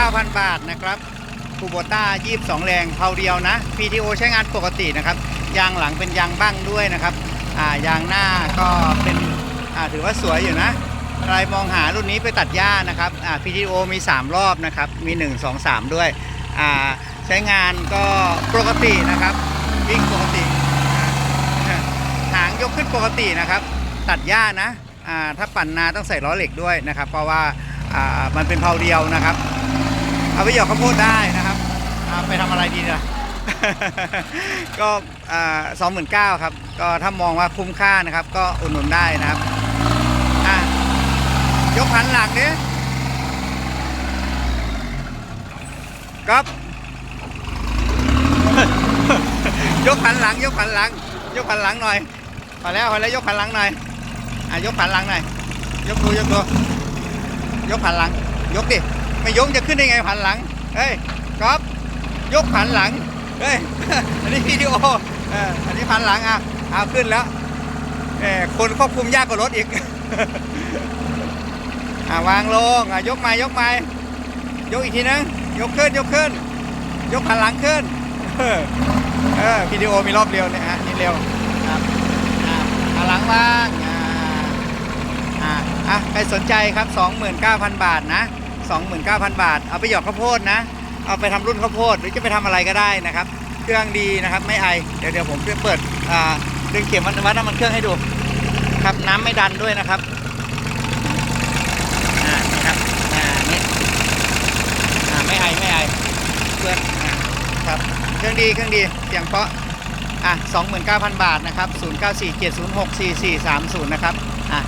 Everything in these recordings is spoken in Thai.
9,000 บาทนะครับคูโบต้า 22 แรงเพาเดียวนะ PTO ใช้งานปกตินะครับ ยางหลังเป็นยางบ้างด้วยนะครับอ่ายางหน้าก็เป็นอ่าถือว่าสวยอยู่นะใครมองหารุ่นนี้ไปตัดหญ้านะครับอ่า PTO มี 3 รอบนะครับ มี 1 2 3 ด้วยอ่าใช้งานก็ปกตินะครับวิ่งปกติหางยกขึ้นปกตินะครับ ตัดหญ้านะอ่าถ้าปั่นนาต้องใส่ล้อเหล็กด้วยนะครับ เพราะว่าอ่ามันเป็นเพาเดียวนะครับ เอาไปหยอกข้าวโพดได้นะครับอ่าไปทำอะไรดีล่ะก็สองหมื่นเก้าครับ ก็ถ้ามองว่าคุ้มค่านะครับ ก็อุดหนุนได้นะครับอะยกพันหลังดิก๊อฟยกพันหลัง ยกพันหลัง ยกพันหลังหน่อยพอแล้วพอแล้วยกพันหลังหน่อยอะยกพันหลังหน่อยยกดูยกดูยกพันหลัง ยกดิ ไม่ยกจะขึ้นได้ไงพันหลัง เฮ้ยก๊อฟยกพันหลัง เฮ้ย อันนี้วิดีโอเอออันนี้พันหลังอะเอาขึ้นแล้วเออคนควบคุมยากกว่ารถอีกอ่าวางลงอะยกไม้ยกไม้ยกอีกทีนึง ยกขึ้นยกขึ้น ยกพันหลังขึ้น เออวิดีโอมีรอบเดียวเนี่ยฮะนี่เร็วครับอ่าพันหลังว่างอ่าอ่าอะใครสนใจครับ 29,000 บาทนะ 29,000 บาท เอาไปหยอกข้าวโพดนะ เอาไปทำรุ่นข้าวโพดหรือจะไปทำอะไรก็ได้นะครับ เครื่องดีนะครับไม่ไอ เดี๋ยวเดี๋ยวผมจะเปิดดึงเข็มวัดวัดน้ำมันเครื่องให้ดู ครับน้ำไม่ดันด้วยนะครับอ่านี่ครับอ่านี่อ่าไม่ไอไม่ไอเพื่อนอ่าครับเครื่องดีเครื่องดีเสียงเพาะอะ29,000 บาทนะครับ 0947064430 นะครับ อะ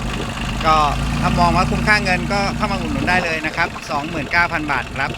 ก็ถ้ามองว่าคุ้มค่าเงินก็เข้ามาอุดหนุนได้เลยนะครับ 29,000 บาทครับ